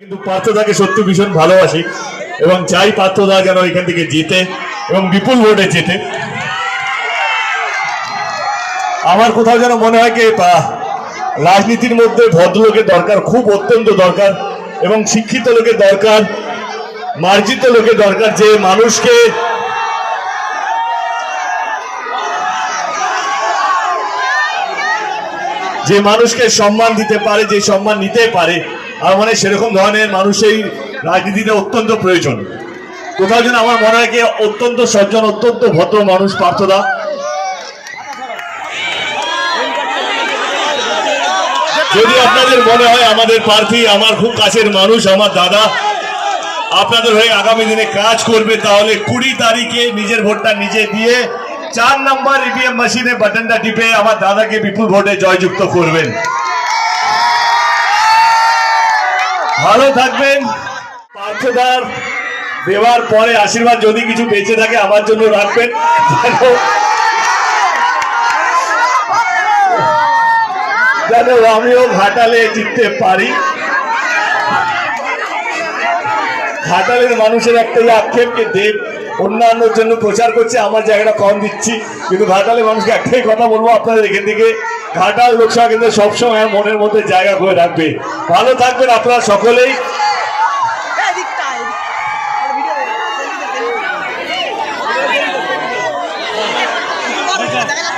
কিন্তু পার্থদাকে সত্যি ভীষণ ভালোবাসি এবং চাই পার্থদা যেন এখান থেকে জিতে এবং বিপুল ভোটে জিতে। আমার কোথাও যেন মনে হয় কি রাজনীতির মধ্যে ভদ্রলোকের দরকার খুব অত্যন্ত দরকার এবং শিক্ষিত লোকের দরকার, মার্জিত লোকের দরকার যে মানুষকে যে মানুষকে সম্মান দিতে পারে, যে সম্মান নিতে পারে। আমার মনে সেরকম ধরনের মানুষই রাজনীতিতে অত্যন্ত প্রয়োজন। কোথাও যেন আমার মনে হয় অত্যন্ত সজ্জন, অত্যন্ত ভদ্র মানুষ পার্থদা। যদি আপনাদের মনে হয় আমাদের প্রার্থী, আমার খুব কাছের মানুষ, আমার দাদা, আপনাদের হয়ে আগামী দিনে কাজ করবে, তাহলে কুড়ি তারিখে নিজের ভোটটা নিজে দিয়ে চার নাম্বার ইভিএম মেশিনে বাটনটা টিপে আমার দাদাকে বিপুল ভোটে জয়যুক্ত করবেন। ভালো থাকবেন। পার্থদার দেওয়ার পরে আশীর্বাদ যদি কিছু বেঁচে থাকে, আমার জন্য রাখবেন। যেন আমিও ঘাটালে জিততে পারি। ঘাটালের মানুষের একটাই আক্ষেপ যে দেব অন্যান্যর জন্য প্রচার করছে, আমার জায়গাটা কম দিচ্ছি। কিন্তু ঘাটালের মানুষকে একটাই কথা বলব, আপনাদের এখান থেকে ঘাটাল লোকসভা কেন্দ্রে সবসময় মনের মধ্যে জায়গা করে রাখবে। ভালো থাকবেন আপনারা সকলেই।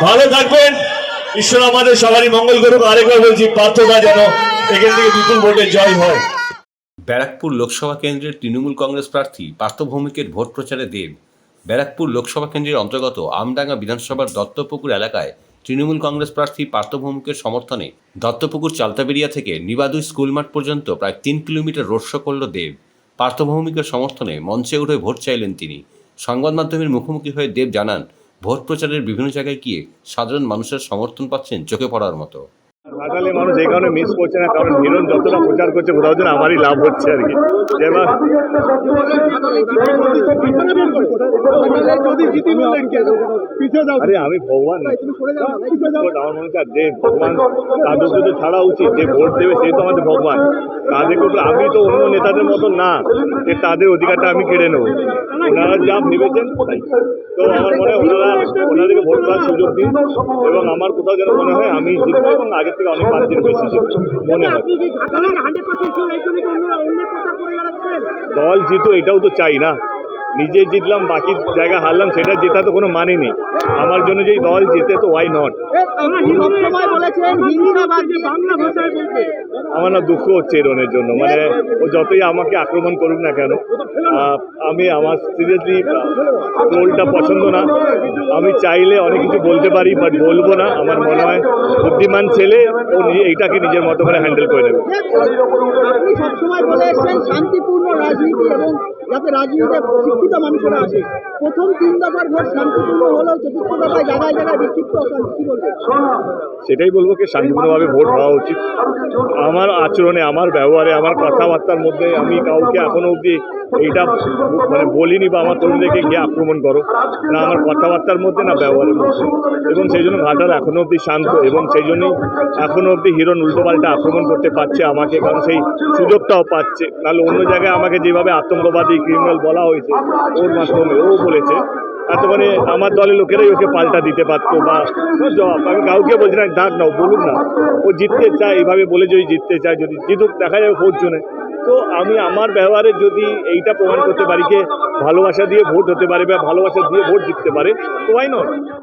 ভালো থাকবেন। ঈশ্বর আমাদের সবারই মঙ্গল করুক। আরেকবার বলছি, প্রার্থনা যেন এখান থেকে বিপুল ভোটে জয় হয়। ব্যারাকপুর লোকসভা কেন্দ্রের তৃণমূল কংগ্রেস প্রার্থী পার্থ ভৌমিকের ভোট প্রচারে দেব। ব্যারাকপুর লোকসভা কেন্দ্রের অন্তর্গত আমডাঙ্গা বিধানসভার দত্তপুকুর এলাকায় তৃণমূল কংগ্রেস প্রার্থী পার্থ ভৌমিকের সমর্থনে দত্তপুকুর চালতাবেরিয়া থেকে নিবাদুই স্কুল মাঠ পর্যন্ত প্রায় তিন কিলোমিটার রোড শো করল দেব। পার্থ ভৌমিকের সমর্থনে মঞ্চে উঠে ভোট চাইলেন তিনি। সংবাদ মাধ্যমের মুখোমুখি হয়ে দেব জানান, ভোট প্রচারের বিভিন্ন জায়গায় গিয়ে সাধারণ মানুষের সমর্থন পাচ্ছেন চোখে পড়ার মতো। ঘাটালে মানুষ এই কারণে মিস করছে না, কারণ হিরণ যতটা প্রচার করছে কোথাও যেন আমারই লাভ হচ্ছে আর কি। আমি ভগবান। আমার মনে হচ্ছে যে ভগবান তাদেরকে তো ছাড়া উচিত, যে ভোট দেবে সেই তো আমাদের ভগবান। তাদেরকে উপরে আমি তো অন্য নেতাদের মতো না, যে তাদের অধিকারটা আমি কেড়ে নেব। ওনারা যা ভেবেছেন তো আমার মনে হয় ওনারা ওনাদেরকে ভোট করার সুযোগ দিন, এবং আমার কোথাও যেন মনে হয় আমি জিতবো এবং আগের থেকে অনেক মার্জিন বেশি মনে হয়। দল জিতো এটাও তো চাই না। নিজে জিতলাম বাকি জায়গা হারলাম সেটা জেতা তো কোনো মানে নেই। আমার জন্য যেই দল জিতে তো ওয়াই নট আমরা না দুঃখ হচ্ছে এরনের জন্য। মানে ও যতই আমাকে আক্রমণ করুক না কেন আমি আমার সিরিয়াসলি রোলটা পছন্দ না। আমি চাইলে অনেক কিছু বলতে পারি বাট বলব না। আমার মনে হয় বুদ্ধিমান ছেলে, ও এইটাকে নিজের মতো করে হ্যান্ডেল করে নেবে। সবসময় শান্তিপূর্ণ রাজনীতি এবং যাতে রাজনীতিতে শিক্ষিত মানুষেরা আসে। প্রথম তিন দফার ভোট শান্তিপূর্ণ হলেও সেটাই বলব কি, শান্তিপূর্ণভাবে ভোট হওয়া উচিত। আমার আচরণে, আমার ব্যবহারে, আমার কথাবার্তার মধ্যে আমি কাউকে এখনও অবধি এইটা মানে বলিনি বা আমার কর্মীদেরকে গিয়ে আক্রমণ করো। না আমার কথাবার্তার মধ্যে, না ব্যবহারের মধ্যে। এবং সেই জন্য ঘাটাল এখনও অবধি শান্ত এবং সেই জন্যই এখনও অবধি হিরণ উল্টোপাল্টা আক্রমণ করতে পারছে আমাকে, কারণ সেই সুযোগটাও পাচ্ছে। নাহলে অন্য জায়গায় আমাকে যেভাবে আতঙ্কবাদী ক্রিমিনাল বলা হয়েছে, ওর মাধ্যমে ও বলেছে এত মানে আমার দলের লোকেরাই ওকে পাল্টা দিতে পারতো বা জবাব আমি কাউকে বলছি না ডাক নাও বলুন না। ও জিততে চায়, এইভাবে বলে যদি জিততে চায়, যদি জিতুক, দেখা যাবে ভোট জনে। তো আমি আমার ব্যবহারে যদি এইটা প্রমাণ করতে পারি যে ভালোবাসা দিয়ে ভোট হতে পারে বা ভালোবাসা দিয়ে ভোট জিততে পারে, তো ওয়াই নট